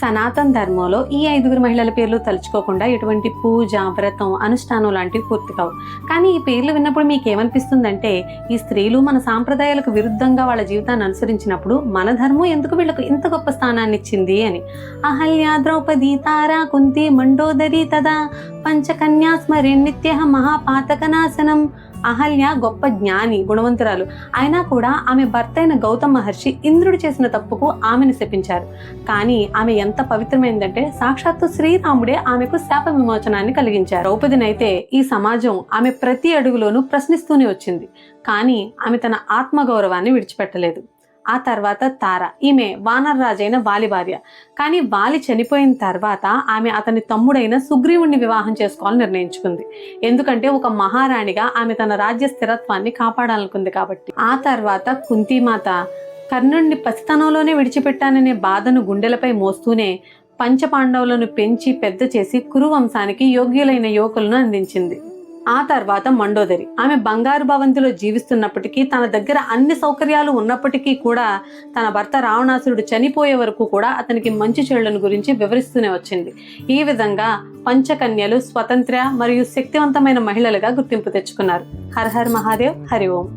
సనాతన ధర్మంలో ఈ ఐదుగురు మహిళల పేర్లు తలుచుకోకుండా ఎటువంటి పూజ వ్రతం అనుష్ఠానం లాంటివి పూర్తి కావు. కానీ ఈ పేర్లు విన్నప్పుడు మీకు ఏమనిపిస్తుందంటే ఈ స్త్రీలు మన సాంప్రదాయాలకు విరుద్ధంగా వాళ్ళ జీవితాన్ని అనుసరించినప్పుడు మన ధర్మం ఎందుకు వీళ్ళకు ఇంత గొప్ప స్థానాన్ని ఇచ్చింది అని. అహల్య ద్రౌపది తారా కుంతి మండోదరి తదా పంచకన్యా స్మరే నిత్య మహాపాతకనాశనం. అహల్య గొప్ప జ్ఞాని గుణవంతురాలు. అయినా కూడా ఆమె భర్త అయిన గౌతమ మహర్షి ఇంద్రుడు చేసిన తప్పుకు ఆమెను శపించారు. కానీ ఆమె ఎంత పవిత్రమైందంటే సాక్షాత్తు శ్రీరాముడే ఆమెకు శాప విమోచనాన్ని కలిగించారు. ద్రౌపదినైతే ఈ సమాజం ఆమె ప్రతి అడుగులోనూ ప్రశ్నిస్తూనే వచ్చింది. కానీ ఆమె తన ఆత్మగౌరవాన్ని విడిచిపెట్టలేదు. ఆ తర్వాత తార. ఈమె వానర్రాజైన వాలి భార్య. కానీ వాలి చనిపోయిన తర్వాత ఆమె అతని తమ్ముడైన సుగ్రీవుణ్ణి వివాహం చేసుకోవాలని నిర్ణయించుకుంది. ఎందుకంటే ఒక మహారాణిగా ఆమె తన రాజ్య స్థిరత్వాన్ని కాపాడాలనుకుంది కాబట్టి. ఆ తర్వాత కుంతిమాత కర్ణుణ్ణి పసితనంలోనే విడిచిపెట్టాననే బాధను గుండెలపై మోస్తూనే పంచపాండవులను పెంచి పెద్ద చేసి కురువంశానికి యోగ్యులైన యువకులను అందించింది. ఆ తర్వాత మండోదరి. ఆమె బంగారు భవంతిలో జీవిస్తున్నప్పటికీ తన దగ్గర అన్ని సౌకర్యాలు ఉన్నప్పటికీ కూడా తన భర్త రావణాసురుడు చనిపోయే వరకు కూడా అతనికి మంచి చెడులను గురించి వివరిస్తూనే వచ్చింది. ఈ విధంగా పంచకన్యలు స్వతంత్ర మరియు శక్తివంతమైన మహిళలుగా గుర్తింపు తెచ్చుకున్నారు. హర్ హర్ మహాదేవ్ హరి ఓం.